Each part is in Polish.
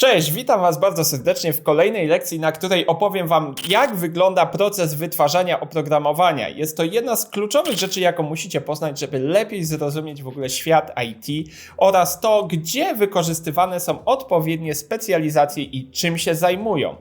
Cześć, witam Was bardzo serdecznie w kolejnej lekcji, na której opowiem Wam, jak wygląda proces wytwarzania oprogramowania. Jest to jedna z kluczowych rzeczy, jaką musicie poznać, żeby lepiej zrozumieć w ogóle świat IT oraz to, gdzie wykorzystywane są odpowiednie specjalizacje i czym się zajmują.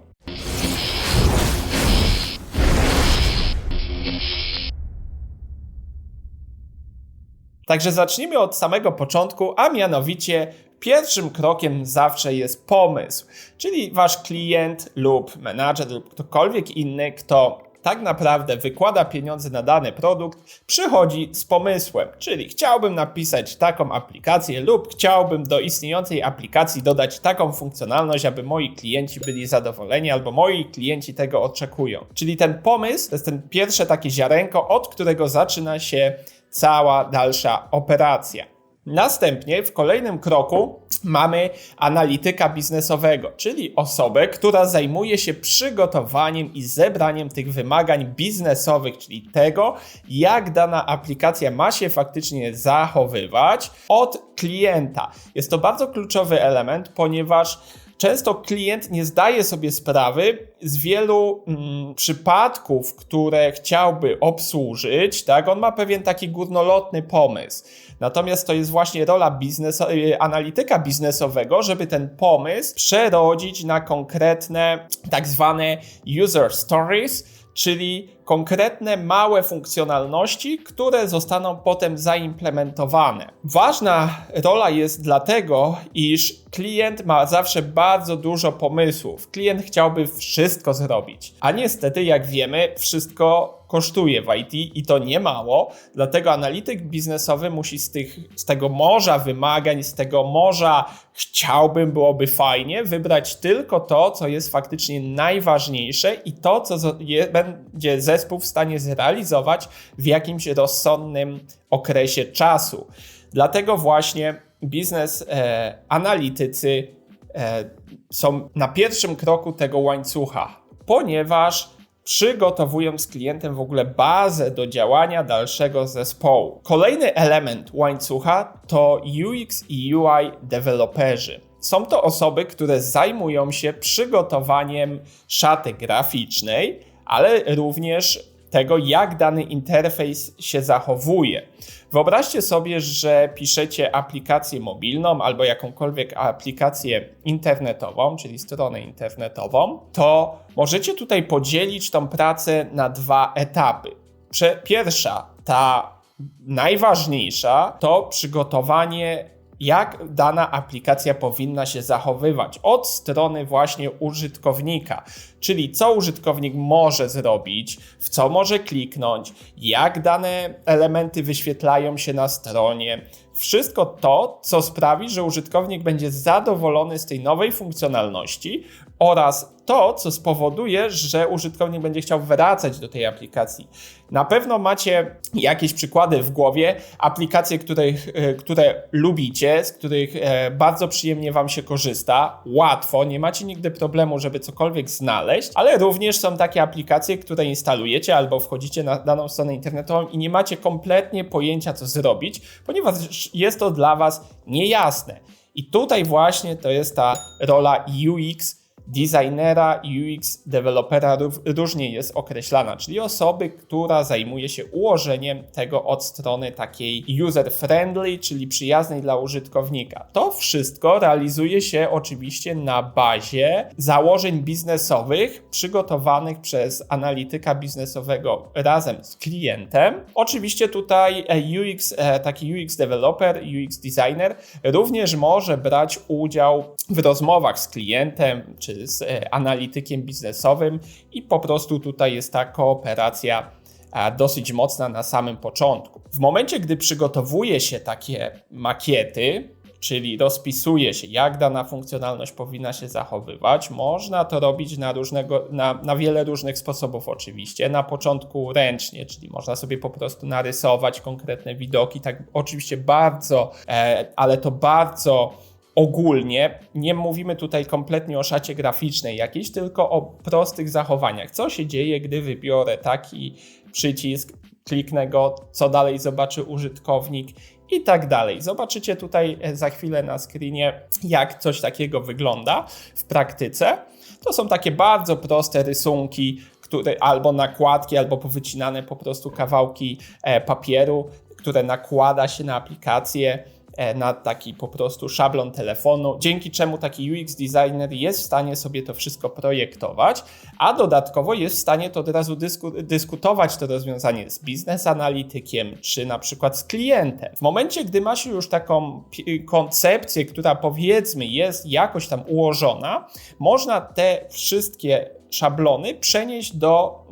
Także zacznijmy od samego początku, a mianowicie pierwszym krokiem zawsze jest pomysł, czyli wasz klient lub menadżer lub ktokolwiek inny, kto tak naprawdę wykłada pieniądze na dany produkt, przychodzi z pomysłem, czyli chciałbym napisać taką aplikację lub chciałbym do istniejącej aplikacji dodać taką funkcjonalność, aby moi klienci byli zadowoleni albo moi klienci tego oczekują. Czyli ten pomysł to jest ten pierwsze takie ziarenko, od którego zaczyna się cała dalsza operacja. Następnie w kolejnym kroku mamy analityka biznesowego, czyli osobę, która zajmuje się przygotowaniem i zebraniem tych wymagań biznesowych, czyli tego, jak dana aplikacja ma się faktycznie zachowywać od klienta. Jest to bardzo kluczowy element, ponieważ często klient nie zdaje sobie sprawy z wielu mm, przypadków, które chciałby obsłużyć, tak? On ma pewien taki górnolotny pomysł. Natomiast to jest właśnie rola biznes, y, analityka biznesowego, żeby ten pomysł przerodzić na konkretne tak zwane user stories, czyli konkretne małe funkcjonalności, które zostaną potem zaimplementowane. Ważna rola jest dlatego, iż klient ma zawsze bardzo dużo pomysłów. Klient chciałby wszystko zrobić, a niestety, jak wiemy, wszystko kosztuje w IT i to nie mało, dlatego analityk biznesowy musi z, tych, z tego morza wymagań, z tego morza chciałbym, byłoby fajnie, wybrać tylko to, co jest faktycznie najważniejsze i to, co je, będzie zespół w stanie zrealizować w jakimś rozsądnym okresie czasu. Dlatego właśnie biznes e, analitycy e, są na pierwszym kroku tego łańcucha, ponieważ przygotowują z klientem w ogóle bazę do działania dalszego zespołu. Kolejny element łańcucha to UX i UI deweloperzy. Są to osoby, które zajmują się przygotowaniem szaty graficznej, ale również tego, jak dany interfejs się zachowuje. Wyobraźcie sobie, że piszecie aplikację mobilną albo jakąkolwiek aplikację internetową, czyli stronę internetową, to możecie tutaj podzielić tą pracę na dwa etapy. Pierwsza, ta najważniejsza, to przygotowanie jak dana aplikacja powinna się zachowywać od strony właśnie użytkownika, czyli co użytkownik może zrobić, w co może kliknąć, jak dane elementy wyświetlają się na stronie. Wszystko to, co sprawi, że użytkownik będzie zadowolony z tej nowej funkcjonalności oraz to, co spowoduje, że użytkownik będzie chciał wracać do tej aplikacji. Na pewno macie jakieś przykłady w głowie, aplikacje, których, e, które lubicie, z których e, bardzo przyjemnie Wam się korzysta, łatwo, nie macie nigdy problemu, żeby cokolwiek znaleźć, ale również są takie aplikacje, które instalujecie albo wchodzicie na daną stronę internetową i nie macie kompletnie pojęcia, co zrobić, ponieważ jest to dla Was niejasne. I tutaj właśnie to jest ta rola UX designera UX dewelopera różnie jest określana, czyli osoby, która zajmuje się ułożeniem tego od strony takiej user-friendly, czyli przyjaznej dla użytkownika. To wszystko realizuje się oczywiście na bazie założeń biznesowych przygotowanych przez analityka biznesowego razem z klientem. Oczywiście tutaj e, UX, e, taki UX developer, UX designer również może brać udział w rozmowach z klientem czy z e, analitykiem biznesowym i po prostu tutaj jest ta kooperacja dosyć mocna na samym początku. W momencie, gdy przygotowuje się takie makiety, czyli rozpisuje się, jak dana funkcjonalność powinna się zachowywać. Można to robić na, różnego, na, na wiele różnych sposobów, oczywiście. Na początku ręcznie, czyli można sobie po prostu narysować konkretne widoki, tak oczywiście bardzo, e, ale to bardzo ogólnie, nie mówimy tutaj kompletnie o szacie graficznej jakiejś, tylko o prostych zachowaniach. Co się dzieje, gdy wybiorę taki przycisk, kliknę go, co dalej zobaczy użytkownik, i tak dalej. Zobaczycie tutaj e, za chwilę na screenie, jak coś takiego wygląda w praktyce. To są takie bardzo proste rysunki, które albo nakładki, albo powycinane po prostu kawałki e, papieru, które nakłada się na aplikację na taki po prostu szablon telefonu, dzięki czemu taki UX designer jest w stanie sobie to wszystko projektować, a dodatkowo jest w stanie to od razu dysku, dyskutować to rozwiązanie z biznes analitykiem, czy na przykład z klientem. W momencie, gdy ma się już taką koncepcję, która powiedzmy jest jakoś tam ułożona, można te wszystkie szablony przenieść do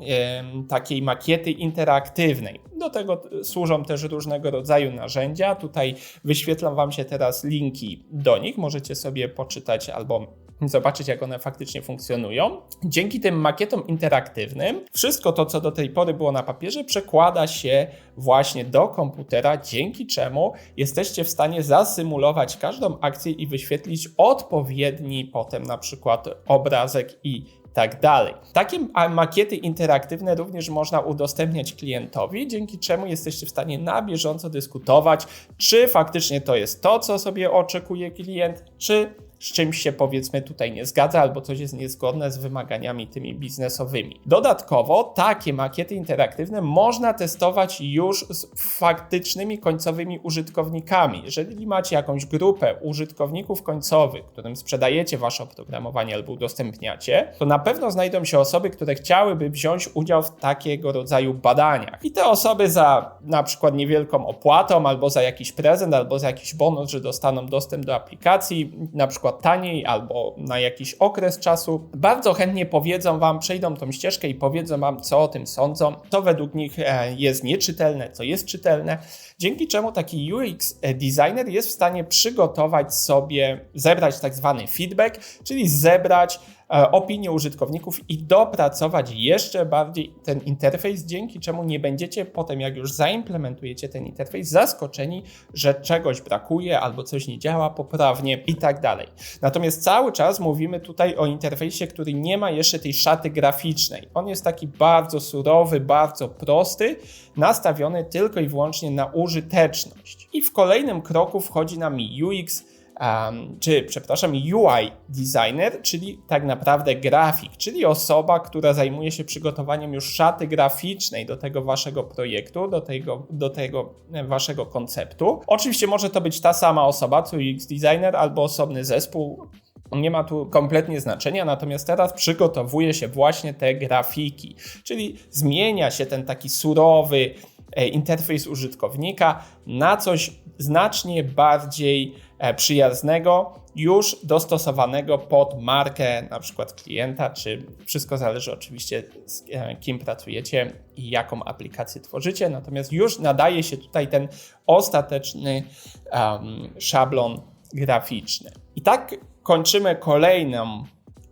takiej makiety interaktywnej. Do tego służą też różnego rodzaju narzędzia. Tutaj wyświetlam Wam się teraz linki do nich. Możecie sobie poczytać albo zobaczyć, jak one faktycznie funkcjonują. Dzięki tym makietom interaktywnym, wszystko to, co do tej pory było na papierze, przekłada się właśnie do komputera, dzięki czemu jesteście w stanie zasymulować każdą akcję i wyświetlić odpowiedni potem na przykład obrazek i tak dalej. Takie makiety interaktywne również można udostępniać klientowi, dzięki czemu jesteście w stanie na bieżąco dyskutować, czy faktycznie to jest to, co sobie oczekuje klient, czy z czymś się powiedzmy tutaj nie zgadza albo coś jest niezgodne z wymaganiami tymi biznesowymi. Dodatkowo takie makiety interaktywne można testować już z faktycznymi końcowymi użytkownikami. Jeżeli macie jakąś grupę użytkowników końcowych, którym sprzedajecie wasze oprogramowanie albo udostępniacie, to na pewno znajdą się osoby, które chciałyby wziąć udział w takiego rodzaju badaniach. I te osoby za na przykład niewielką opłatą, albo za jakiś prezent, albo za jakiś bonus, że dostaną dostęp do aplikacji, na przykład taniej albo na jakiś okres czasu, bardzo chętnie powiedzą Wam, przejdą tą ścieżkę i powiedzą Wam, co o tym sądzą, co według nich e, jest nieczytelne, co jest czytelne, dzięki czemu taki UX designer jest w stanie przygotować sobie, zebrać tak zwany feedback, czyli zebrać E, opinie użytkowników i dopracować jeszcze bardziej ten interfejs, dzięki czemu nie będziecie potem, jak już zaimplementujecie ten interfejs, zaskoczeni, że czegoś brakuje albo coś nie działa poprawnie i tak dalej. Natomiast cały czas mówimy tutaj o interfejsie, który nie ma jeszcze tej szaty graficznej. On jest taki bardzo surowy, bardzo prosty, nastawiony tylko i wyłącznie na użyteczność. I w kolejnym kroku wchodzi nam UX um, czy przepraszam, UI designer, czyli tak naprawdę grafik, czyli osoba, która zajmuje się przygotowaniem już szaty graficznej do tego waszego projektu, do tego, do tego waszego konceptu. Oczywiście może to być ta sama osoba, co UX designer albo osobny zespół, nie ma tu kompletnie znaczenia, natomiast teraz przygotowuje się właśnie te grafiki, czyli zmienia się ten taki surowy e, interfejs użytkownika na coś znacznie bardziej E, przyjaznego, już dostosowanego pod markę na przykład klienta, czy wszystko zależy oczywiście z e, kim pracujecie i jaką aplikację tworzycie, natomiast już nadaje się tutaj ten ostateczny um, szablon graficzny. I tak kończymy kolejną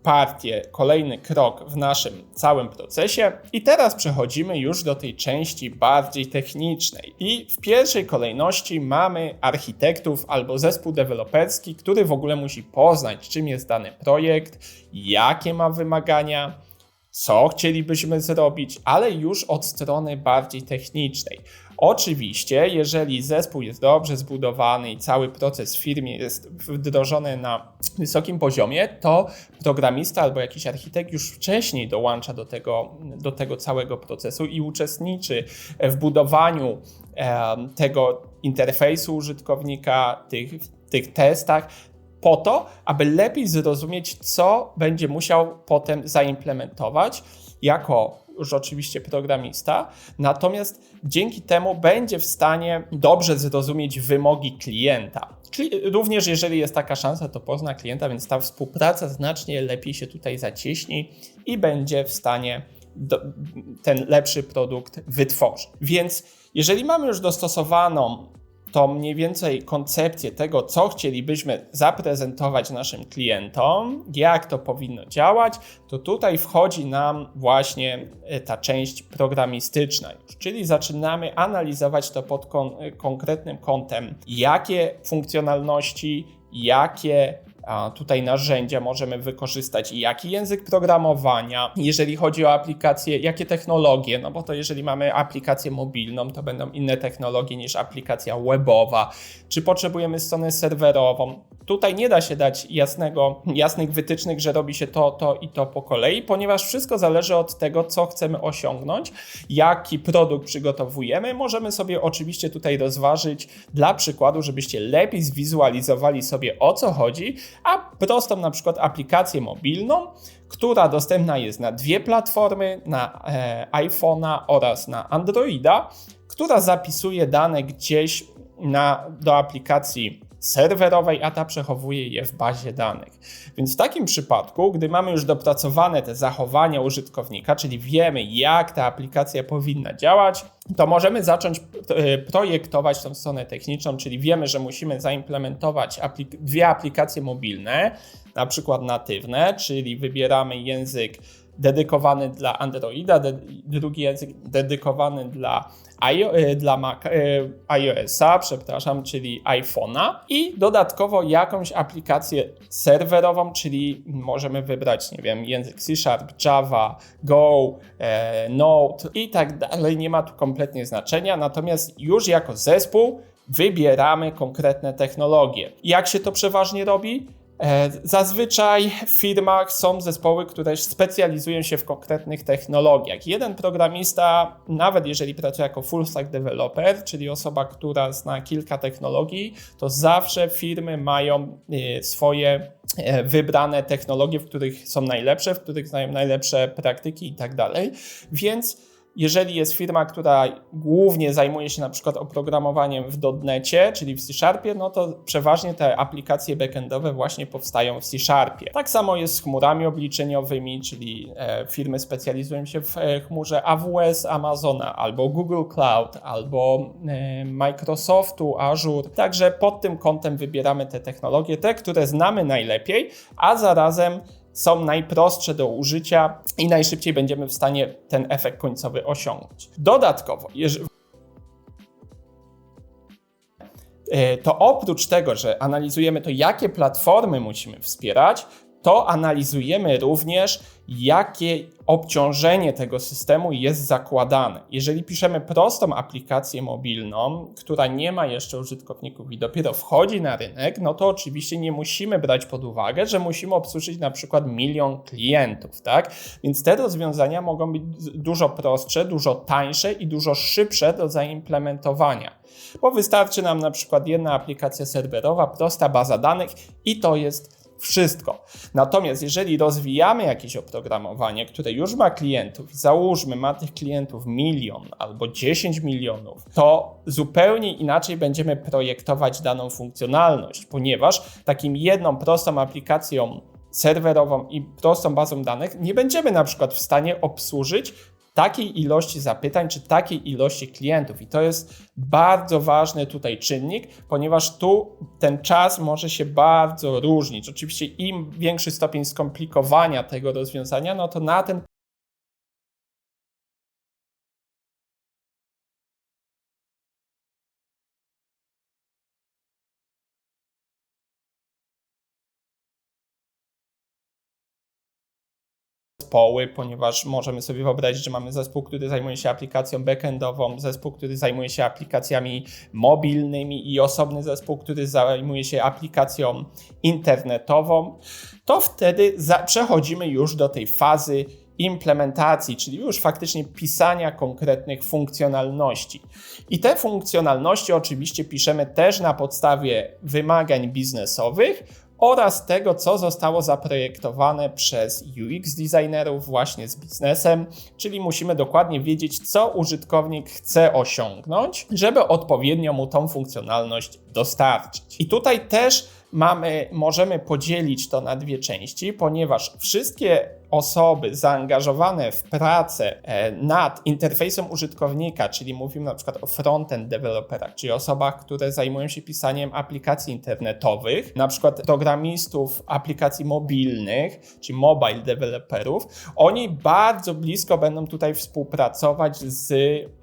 partię, kolejny krok w naszym całym procesie. I teraz przechodzimy już do tej części bardziej technicznej. I w pierwszej kolejności mamy architektów albo zespół deweloperski, który w ogóle musi poznać, czym jest dany projekt, jakie ma wymagania, co chcielibyśmy zrobić, ale już od strony bardziej technicznej. Oczywiście, jeżeli zespół jest dobrze zbudowany i cały proces w firmie jest wdrożony na wysokim poziomie, to programista albo jakiś architekt już wcześniej dołącza do tego, do tego całego procesu i uczestniczy w budowaniu tego interfejsu użytkownika, tych, tych testach, po to, aby lepiej zrozumieć, co będzie musiał potem zaimplementować jako już oczywiście programista, natomiast dzięki temu będzie w stanie dobrze zrozumieć wymogi klienta. Również jeżeli jest taka szansa, to pozna klienta, więc ta współpraca znacznie lepiej się tutaj zacieśni i będzie w stanie do, ten lepszy produkt wytworzyć. Więc jeżeli mamy już dostosowaną to mniej więcej koncepcję tego, co chcielibyśmy zaprezentować naszym klientom, jak to powinno działać, to tutaj wchodzi nam właśnie e, ta część programistyczna. Czyli zaczynamy analizować to pod kon konkretnym kątem, jakie funkcjonalności, jakie tutaj narzędzia możemy wykorzystać i jaki język programowania, jeżeli chodzi o aplikacje, jakie technologie, no bo to jeżeli mamy aplikację mobilną, to będą inne technologie niż aplikacja webowa, czy potrzebujemy stronę serwerową. Tutaj nie da się dać jasnego, jasnych wytycznych, że robi się to, to i to po kolei, ponieważ wszystko zależy od tego, co chcemy osiągnąć, jaki produkt przygotowujemy. Możemy sobie oczywiście tutaj rozważyć dla przykładu, żebyście lepiej zwizualizowali sobie o co chodzi, a prostą na przykład aplikację mobilną, która dostępna jest na dwie platformy, na e, iPhone'a oraz na Androida, która zapisuje dane gdzieś na, do aplikacji serwerowej, a ta przechowuje je w bazie danych. Więc w takim przypadku, gdy mamy już dopracowane te zachowania użytkownika, czyli wiemy, jak ta aplikacja powinna działać, to możemy zacząć e, projektować tą stronę techniczną, czyli wiemy, że musimy zaimplementować aplik dwie aplikacje mobilne, na przykład natywne, czyli wybieramy język dedykowany dla Androida, drugi język dedykowany dla, IO, e, dla Mac, e, iOS-a, przepraszam, czyli iPhone'a i dodatkowo jakąś aplikację serwerową, czyli możemy wybrać, nie wiem, język C Sharp, Java, Go, e, Node i tak dalej. Nie ma tu kompletnie znaczenia, natomiast już jako zespół wybieramy konkretne technologie. Jak się to przeważnie robi? E, zazwyczaj w firmach są zespoły, które specjalizują się w konkretnych technologiach. Jeden programista, nawet jeżeli pracuje jako full stack developer, czyli osoba, która zna kilka technologii, to zawsze firmy mają e, swoje e, wybrane technologie, w których są najlepsze, w których znają najlepsze praktyki i tak dalej. Więc jeżeli jest firma, która głównie zajmuje się na przykład oprogramowaniem w .NETie, czyli w C Sharpie, no to przeważnie te aplikacje backendowe właśnie powstają w C Sharpie. Tak samo jest z chmurami obliczeniowymi, czyli e, firmy specjalizują się w e, chmurze AWS, Amazona, albo Google Cloud, albo e, Microsoftu, Azure. Także pod tym kątem wybieramy te technologie, te, które znamy najlepiej, a zarazem są najprostsze do użycia i najszybciej będziemy w stanie ten efekt końcowy osiągnąć. Dodatkowo, jeżeli to oprócz tego, że analizujemy to, jakie platformy musimy wspierać, to analizujemy również, jakie obciążenie tego systemu jest zakładane. Jeżeli piszemy prostą aplikację mobilną, która nie ma jeszcze użytkowników i dopiero wchodzi na rynek, no to oczywiście nie musimy brać pod uwagę, że musimy obsłużyć na przykład milion klientów, tak? Więc te rozwiązania mogą być dużo prostsze, dużo tańsze i dużo szybsze do zaimplementowania. Bo wystarczy nam na przykład jedna aplikacja serwerowa, prosta baza danych i to jest wszystko. Natomiast jeżeli rozwijamy jakieś oprogramowanie, które już ma klientów załóżmy ma tych klientów milion albo 10 milionów, to zupełnie inaczej będziemy projektować daną funkcjonalność, ponieważ takim jedną prostą aplikacją serwerową i prostą bazą danych nie będziemy na przykład w stanie obsłużyć takiej ilości zapytań czy takiej ilości klientów. I to jest bardzo ważny tutaj czynnik, ponieważ tu ten czas może się bardzo różnić. Oczywiście im większy stopień skomplikowania tego rozwiązania, no to na ten zespoły, ponieważ możemy sobie wyobrazić, że mamy zespół, który zajmuje się aplikacją backendową, zespół, który zajmuje się aplikacjami mobilnymi i osobny zespół, który zajmuje się aplikacją internetową, to wtedy przechodzimy już do tej fazy implementacji, czyli już faktycznie pisania konkretnych funkcjonalności. I te funkcjonalności oczywiście piszemy też na podstawie wymagań biznesowych oraz tego, co zostało zaprojektowane przez UX designerów właśnie z biznesem, czyli musimy dokładnie wiedzieć, co użytkownik chce osiągnąć, żeby odpowiednio mu tą funkcjonalność dostarczyć. I tutaj też mamy, możemy podzielić to na dwie części, ponieważ wszystkie osoby zaangażowane w pracę e, nad interfejsem użytkownika, czyli mówimy na przykład o frontend deweloperach, czyli osobach, które zajmują się pisaniem aplikacji internetowych, na przykład programistów aplikacji mobilnych, czy mobile developerów, oni bardzo blisko będą tutaj współpracować z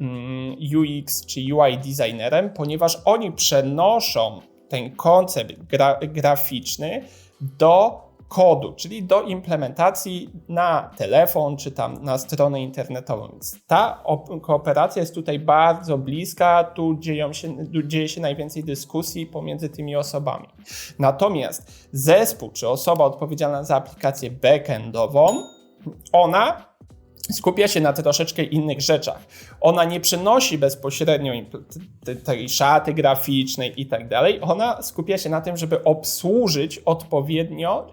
mm, UX czy UI designerem, ponieważ oni przenoszą ten koncept gra graficzny do kodu, czyli do implementacji na telefon czy tam na stronę internetową. Więc ta kooperacja jest tutaj bardzo bliska, tu, dzieją się, tu dzieje się najwięcej dyskusji pomiędzy tymi osobami. Natomiast zespół czy osoba odpowiedzialna za aplikację backendową, ona skupia się na troszeczkę innych rzeczach. Ona nie przenosi bezpośrednio tej szaty graficznej i tak dalej. Ona skupia się na tym, żeby obsłużyć odpowiednio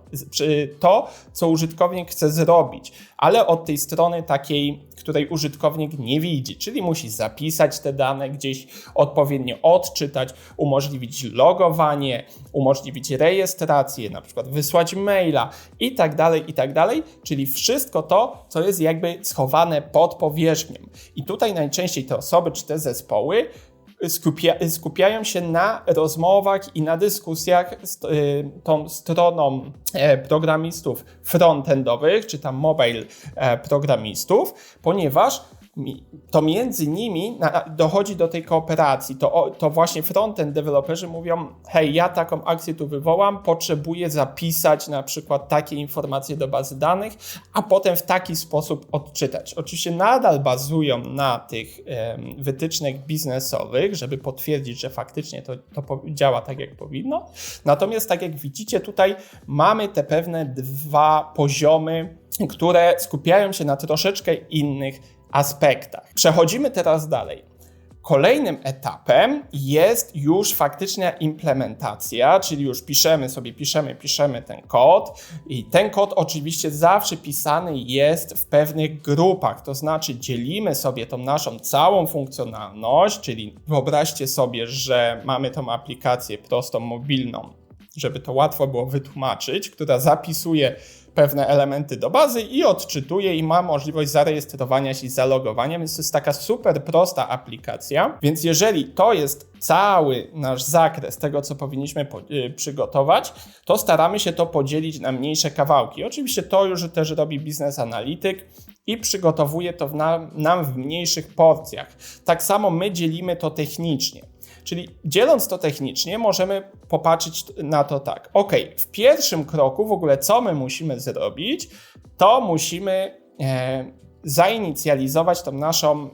to, co użytkownik chce zrobić, ale od tej strony takiej której użytkownik nie widzi, czyli musi zapisać te dane gdzieś, odpowiednio odczytać, umożliwić logowanie, umożliwić rejestrację, na przykład wysłać maila i tak dalej, i tak dalej, czyli wszystko to, co jest jakby schowane pod powierzchnią. I tutaj najczęściej te osoby czy te zespoły skupia, skupiają się na rozmowach i na dyskusjach z y, tą stroną e, programistów frontendowych, czy tam mobile e, programistów, ponieważ to między nimi dochodzi do tej kooperacji. To, to właśnie frontend deweloperzy mówią: Hej, ja taką akcję tu wywołam, potrzebuję zapisać na przykład takie informacje do bazy danych, a potem w taki sposób odczytać. Oczywiście nadal bazują na tych wytycznych biznesowych, żeby potwierdzić, że faktycznie to, to działa tak, jak powinno. Natomiast, tak jak widzicie, tutaj mamy te pewne dwa poziomy, które skupiają się na troszeczkę innych aspektach. Przechodzimy teraz dalej. Kolejnym etapem jest już faktyczna implementacja, czyli już piszemy sobie, piszemy, piszemy ten kod i ten kod oczywiście zawsze pisany jest w pewnych grupach, to znaczy dzielimy sobie tą naszą całą funkcjonalność, czyli wyobraźcie sobie, że mamy tą aplikację prostą mobilną, żeby to łatwo było wytłumaczyć, która zapisuje pewne elementy do bazy i odczytuje i ma możliwość zarejestrowania się i zalogowania, więc to jest taka super prosta aplikacja. Więc jeżeli to jest cały nasz zakres tego, co powinniśmy y, przygotować, to staramy się to podzielić na mniejsze kawałki. Oczywiście to już też robi biznes analityk i przygotowuje to w nam w mniejszych porcjach. Tak samo my dzielimy to technicznie. Czyli dzieląc to technicznie, możemy popatrzeć na to tak. Ok, w pierwszym kroku w ogóle co my musimy zrobić, to musimy e, zainicjalizować tą naszą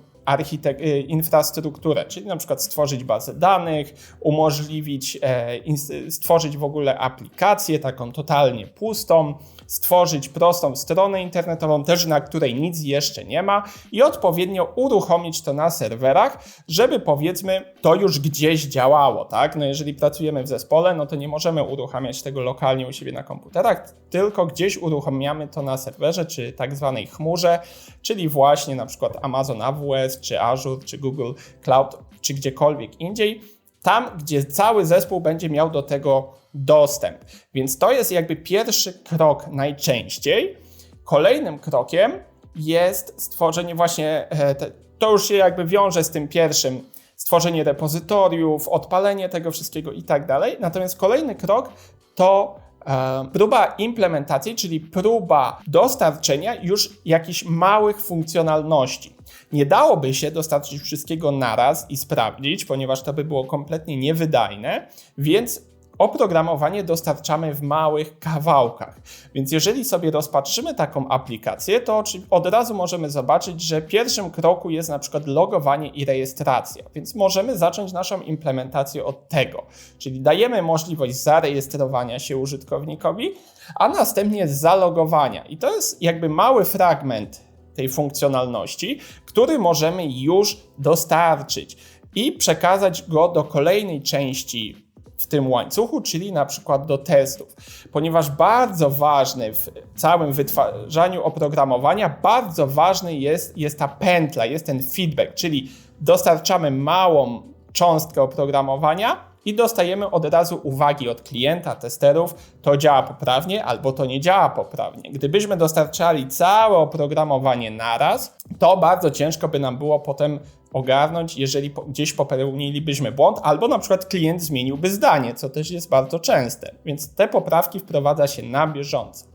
y, infrastrukturę, czyli na przykład stworzyć bazę danych, umożliwić, e, stworzyć w ogóle aplikację taką totalnie pustą, stworzyć prostą stronę internetową, też na której nic jeszcze nie ma i odpowiednio uruchomić to na serwerach, żeby powiedzmy to już gdzieś działało, tak? No jeżeli pracujemy w zespole, no to nie możemy uruchamiać tego lokalnie u siebie na komputerach, tylko gdzieś uruchamiamy to na serwerze, czy tak zwanej chmurze, czyli właśnie na przykład Amazon AWS, czy Azure, czy Google Cloud, czy gdziekolwiek indziej, tam gdzie cały zespół będzie miał do tego dostęp. Więc to jest jakby pierwszy krok najczęściej. Kolejnym krokiem jest stworzenie właśnie, e, to już się jakby wiąże z tym pierwszym, stworzenie repozytoriów, odpalenie tego wszystkiego i tak dalej. Natomiast kolejny krok to e, próba implementacji, czyli próba dostarczenia już jakichś małych funkcjonalności. Nie dałoby się dostarczyć wszystkiego naraz i sprawdzić, ponieważ to by było kompletnie niewydajne, więc oprogramowanie dostarczamy w małych kawałkach. Więc jeżeli sobie rozpatrzymy taką aplikację, to od razu możemy zobaczyć, że pierwszym kroku jest na przykład logowanie i rejestracja. Więc możemy zacząć naszą implementację od tego. Czyli dajemy możliwość zarejestrowania się użytkownikowi, a następnie zalogowania. I to jest jakby mały fragment tej funkcjonalności, który możemy już dostarczyć i przekazać go do kolejnej części w tym łańcuchu, czyli na przykład do testów. Ponieważ bardzo ważny w całym wytwarzaniu oprogramowania, bardzo ważny jest, jest ta pętla, jest ten feedback, czyli dostarczamy małą cząstkę oprogramowania, i dostajemy od razu uwagi od klienta, testerów, to działa poprawnie albo to nie działa poprawnie. Gdybyśmy dostarczali całe oprogramowanie naraz, to bardzo ciężko by nam było potem ogarnąć, jeżeli gdzieś popełnilibyśmy błąd, albo na przykład klient zmieniłby zdanie, co też jest bardzo częste. Więc te poprawki wprowadza się na bieżąco.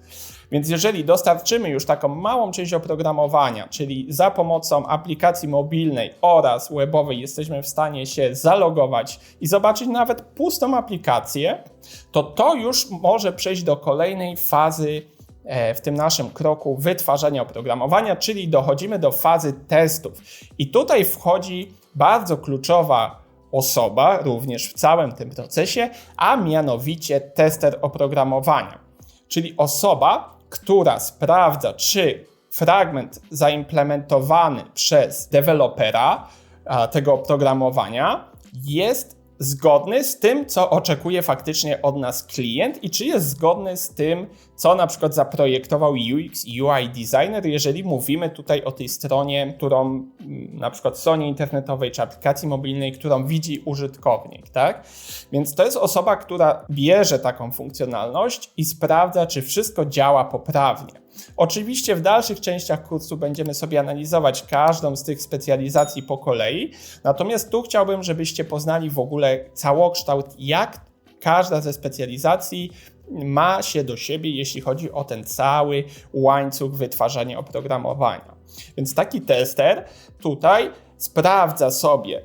Więc jeżeli dostarczymy już taką małą część oprogramowania, czyli za pomocą aplikacji mobilnej oraz webowej jesteśmy w stanie się zalogować i zobaczyć nawet pustą aplikację, to to już może przejść do kolejnej fazy w tym naszym kroku wytwarzania oprogramowania, czyli dochodzimy do fazy testów. I tutaj wchodzi bardzo kluczowa osoba również w całym tym procesie, a mianowicie tester oprogramowania, czyli osoba, która sprawdza, czy fragment zaimplementowany przez dewelopera tego oprogramowania jest zgodny z tym, co oczekuje faktycznie od nas klient i czy jest zgodny z tym, co na przykład zaprojektował UX i UI designer, jeżeli mówimy tutaj o tej stronie, którą mm, na przykład stronie internetowej czy aplikacji mobilnej, którą widzi użytkownik, tak? Więc to jest osoba, która bierze taką funkcjonalność i sprawdza, czy wszystko działa poprawnie. Oczywiście w dalszych częściach kursu będziemy sobie analizować każdą z tych specjalizacji po kolei, natomiast tu chciałbym, żebyście poznali w ogóle całokształt, jak każda ze specjalizacji ma się do siebie, jeśli chodzi o ten cały łańcuch wytwarzania oprogramowania. Więc taki tester tutaj sprawdza sobie,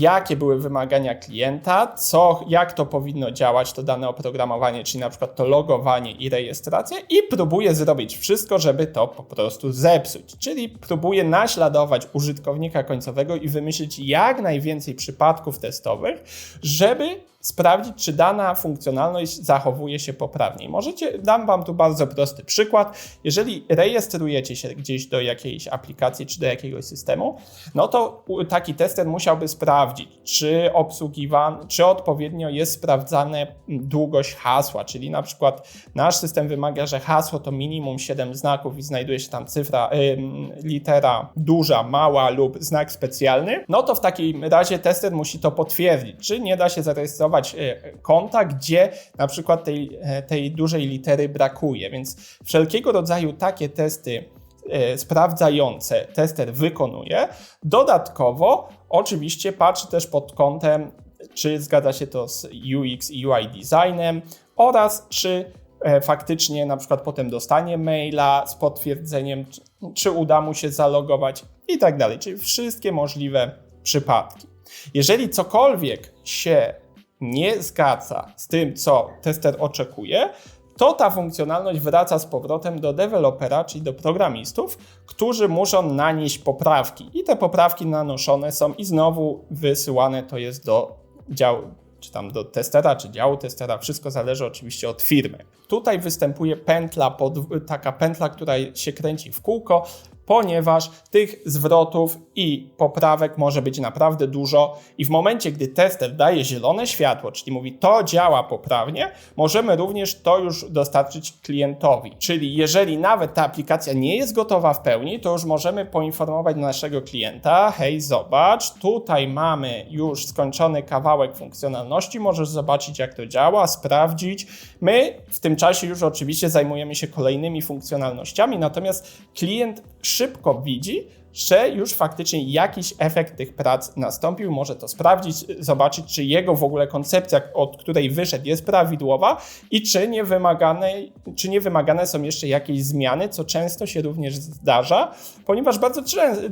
jakie były wymagania klienta, co, jak to powinno działać to dane oprogramowanie, czyli na przykład to logowanie i rejestracja i próbuje zrobić wszystko, żeby to po prostu zepsuć. Czyli próbuje naśladować użytkownika końcowego i wymyślić jak najwięcej przypadków testowych, żeby sprawdzić, czy dana funkcjonalność zachowuje się poprawnie. Możecie, dam Wam tu bardzo prosty przykład. Jeżeli rejestrujecie się gdzieś do jakiejś aplikacji czy do jakiegoś systemu, no to taki tester musiałby sprawdzić, czy obsługiwany, czy odpowiednio jest sprawdzane długość hasła, czyli na przykład nasz system wymaga, że hasło to minimum 7 znaków i znajduje się tam cyfra, yy, litera duża, mała lub znak specjalny, no to w takim razie tester musi to potwierdzić, czy nie da się zarejestrować E, konta, gdzie na przykład tej, e, tej dużej litery brakuje. Więc wszelkiego rodzaju takie testy sprawdzające tester wykonuje. Dodatkowo oczywiście patrzy też pod kątem, czy zgadza się to z UX i UI designem oraz czy faktycznie na przykład potem dostanie maila z potwierdzeniem, czy uda mu się zalogować i tak dalej, czyli wszystkie możliwe przypadki. Jeżeli cokolwiek się nie zgadza z tym, co tester oczekuje, to ta funkcjonalność wraca z powrotem do dewelopera, czyli do programistów, którzy muszą nanieść poprawki. I te poprawki nanoszone są i znowu wysyłane to jest do działu, czy tam do testera, czy działu testera. Wszystko zależy oczywiście od firmy. Tutaj występuje pętla, pod, taka pętla, która się kręci w kółko, ponieważ tych zwrotów i poprawek może być naprawdę dużo i w momencie, gdy tester daje zielone światło, czyli mówi to działa poprawnie, możemy również to już dostarczyć klientowi. Czyli jeżeli nawet ta aplikacja nie jest gotowa w pełni, to już możemy poinformować naszego klienta, hej zobacz, tutaj mamy już skończony kawałek funkcjonalności, możesz zobaczyć jak to działa, sprawdzić. My w tym czasie już oczywiście zajmujemy się kolejnymi funkcjonalnościami, natomiast klient szybko widzi, że już faktycznie jakiś efekt tych prac nastąpił, może to sprawdzić, zobaczyć, czy jego w ogóle koncepcja, od której wyszedł, jest prawidłowa i czy nie wymagane, czy nie wymagane są jeszcze jakieś zmiany, co często się również zdarza, ponieważ bardzo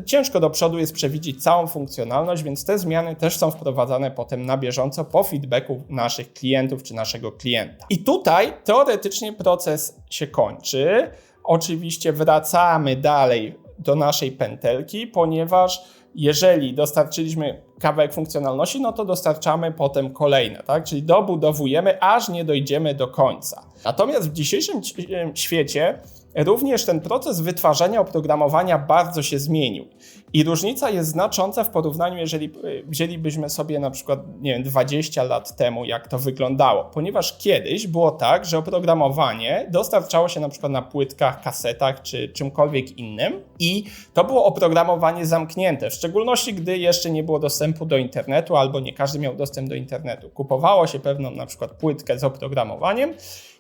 ciężko do przodu jest przewidzieć całą funkcjonalność, więc te zmiany też są wprowadzane potem na bieżąco po feedbacku naszych klientów czy naszego klienta. I tutaj teoretycznie proces się kończy. Oczywiście wracamy dalej do naszej pętelki, ponieważ jeżeli dostarczyliśmy kawałek funkcjonalności, no to dostarczamy potem kolejne, tak? Czyli dobudowujemy, aż nie dojdziemy do końca. Natomiast w dzisiejszym świecie Również ten proces wytwarzania oprogramowania bardzo się zmienił. I różnica jest znacząca w porównaniu, jeżeli e, wzięlibyśmy sobie na przykład, nie wiem, 20 lat temu, jak to wyglądało. Ponieważ kiedyś było tak, że oprogramowanie dostarczało się na przykład na płytkach, kasetach czy czymkolwiek innym i to było oprogramowanie zamknięte, w szczególności gdy jeszcze nie było dostępu do internetu albo nie każdy miał dostęp do internetu. Kupowało się pewną na przykład płytkę z oprogramowaniem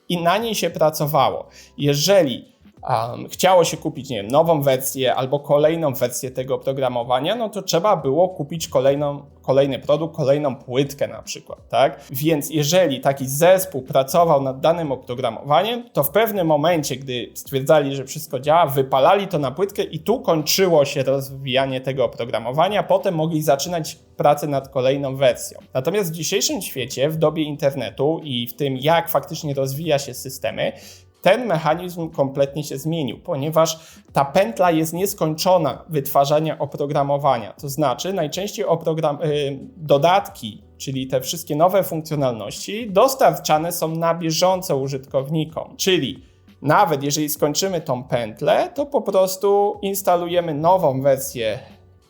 i na niej się pracowało. Jeżeli um, chciało się kupić, nie wiem, nową wersję albo kolejną wersję tego oprogramowania, no to trzeba było kupić kolejną, kolejny produkt, kolejną płytkę na przykład, tak? Więc jeżeli taki zespół pracował nad danym oprogramowaniem, to w pewnym momencie, gdy stwierdzali, że wszystko działa, wypalali to na płytkę i tu kończyło się rozwijanie tego oprogramowania, potem mogli zaczynać pracę nad kolejną wersją. Natomiast w dzisiejszym świecie, w dobie internetu i w tym, jak faktycznie rozwija się systemy, ten mechanizm kompletnie się zmienił, ponieważ ta pętla jest nieskończona wytwarzania oprogramowania. To znaczy, najczęściej oprogram- y, dodatki, czyli te wszystkie nowe funkcjonalności, dostarczane są na bieżąco użytkownikom. Czyli nawet jeżeli skończymy tą pętlę, to po prostu instalujemy nową wersję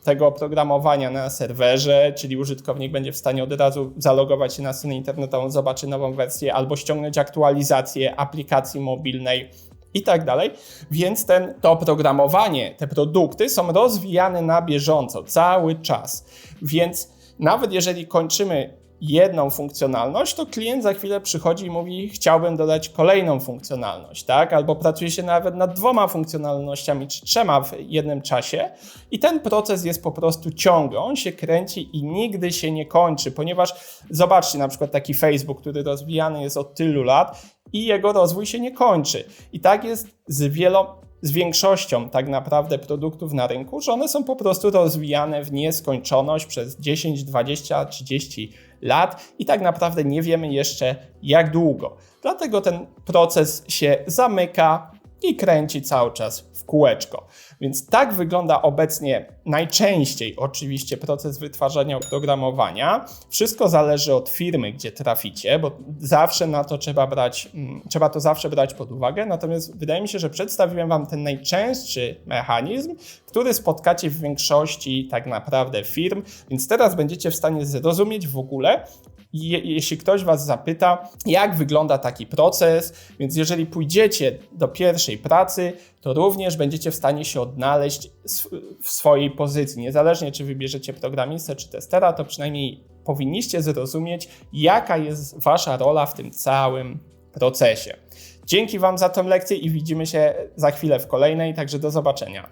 tego oprogramowania na serwerze, czyli użytkownik będzie w stanie od razu zalogować się na stronę internetową, zobaczy nową wersję albo ściągnąć aktualizację aplikacji mobilnej i tak dalej. Więc ten, to oprogramowanie, te produkty są rozwijane na bieżąco, cały czas. Więc nawet jeżeli kończymy jedną funkcjonalność, to klient za chwilę przychodzi i mówi: Chciałbym dodać kolejną funkcjonalność, tak? Albo pracuje się nawet nad dwoma funkcjonalnościami czy trzema w jednym czasie, i ten proces jest po prostu ciągły. On się kręci i nigdy się nie kończy, ponieważ zobaczcie na przykład taki Facebook, który rozwijany jest od tylu lat i jego rozwój się nie kończy. I tak jest z wieloma z większością tak naprawdę produktów na rynku, że one są po prostu rozwijane w nieskończoność przez 10, 20, 30 lat i tak naprawdę nie wiemy jeszcze jak długo. Dlatego ten proces się zamyka i kręci cały czas w kółeczko. Więc tak wygląda obecnie najczęściej oczywiście proces wytwarzania oprogramowania. Wszystko zależy od firmy, gdzie traficie, bo zawsze na to trzeba brać, mm, trzeba to zawsze brać pod uwagę. Natomiast wydaje mi się, że przedstawiłem Wam ten najczęstszy mechanizm, który spotkacie w większości tak naprawdę firm, więc teraz będziecie w stanie zrozumieć w ogóle, jeśli ktoś Was zapyta, jak wygląda taki proces, więc jeżeli pójdziecie do pierwszej pracy, to również będziecie w stanie się odnaleźć w swojej pozycji. Niezależnie czy wybierzecie programistę czy testera, to przynajmniej powinniście zrozumieć, jaka jest Wasza rola w tym całym procesie. Dzięki Wam za tę lekcję i widzimy się za chwilę w kolejnej, także do zobaczenia.